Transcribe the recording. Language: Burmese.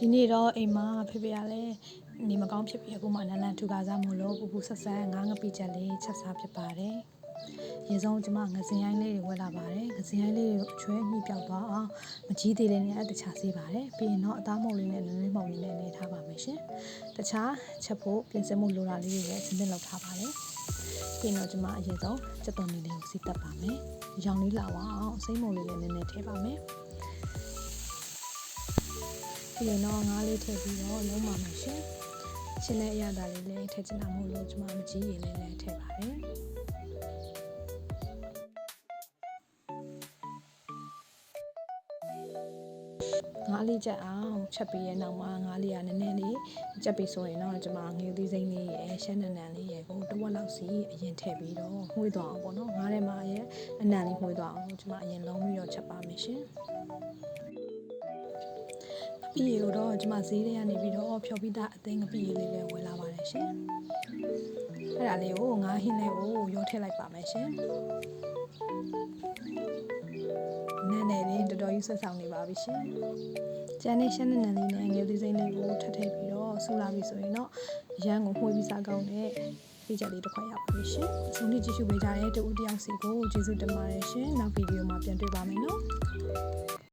ဒီနေ့တော့အိမ်မှာဖေဖေကလည်းနေမကောင်းဖြစ်ပြီးအခုမှနန်းနန်းထူကားစားမို့လို့ပူပူဆက်ဆက်ငားငပိချက်လေးချက်စားဖြစ်ပါတယ်။ရေဆုံးကျမငစင်ရိုင်းလေးတွေဝက်လာပါတယ်။ငစင်ရိုင်းလေးတွေကိုအချွဲညှိပြောက်သွားအောင်မကြီးသေးလေးနဲ့တခြားဆေးပါတယ်။ပြီးရင်တော့အသားမုတ်လေးနဲ့နည်းနည်းမှုန်လေးနဲ့နေထားပါမယ်ရှင်။တခြားချက်ဖို့ပြင်ဆင်မှုလိုတာလေးတွေလည်းစဉ်းစားလုပ်ထားပါတယ်။ပြီးရင်တော့ကျမအရင်ဆုံးစက်သွန်လေးလေးကိုစီးတက်ပါမယ်။ရောင်လေးလာအောင်အစိမ်းမုန်လေးလည်းနည်းနည်းထည့်ပါမယ်။ ပြီးရင်တော့ငါးလေးထည့်ပြီးတော့လုံးပါမယ်ရှင်။ချင်းတဲ့အရသာလေးလည်းထည့်ချင်တာမဟုတ်လို့ကျမမကြီးရင်လည်းလည်းထည့်ပါတယ်။ငါးလေးချက်အောင်ချက်ပြီးရဲ့နောက်မှာငါးလေးကနည်းနည်းလေးချက်ပြီးဆိုရင်တော့ကျွန်မငွေသီးစိမ့်လေးရယ်ရှမ်းနံနံလေးရယ်ကိုတစ်ဝက်လောက်စီအရင်ထည့်ပြီးတော့မှွေးသွားအောင်ပေါ့နော်ငါးထဲမှာရဲ့အနံလေးမှွေးသွားအောင်ကျွန်မအရင်လုံးပြီးတော့ချက်ပါမယ်ရှင် ပြီးရတော့ကျွန်မဈေးထဲကနေပြီးတော့ဖြော်ပြီးသားအသိငပိလေးလေးလည်းဝယ်လာပါတယ်ရှင်အဲ့ဒါလေးကိုငါးဟင်းလေးကိုရောထည့်လိုက်ပါမယ်ရှင်နည်းနည်းလေးတော်တော်ကြီးဆက်ဆောင်နေပါပြီရှင်။ကျန်တဲ့ရှမ်းနနန်လေးနဲ့ငယ်သေးစိမ့်လေးကိုထပ်ထည့်ပြီးတော့ဆူလာပြီဆိုရင်တော့ရန်ကိုမှွေးပြီးစားကောင်းတဲ့ပြချက်လေးတစ်ခွက်ရပါပြီရှင်။အဆုံးထိကြည့်ရှုပေးကြတဲ့တူဦးတယောက်စီကိုကျေးဇူးတင်ပါတယ်ရှင်။နောက်ဗီဒီယိုမှာပြန်တွေ့ပါမယ်နော်။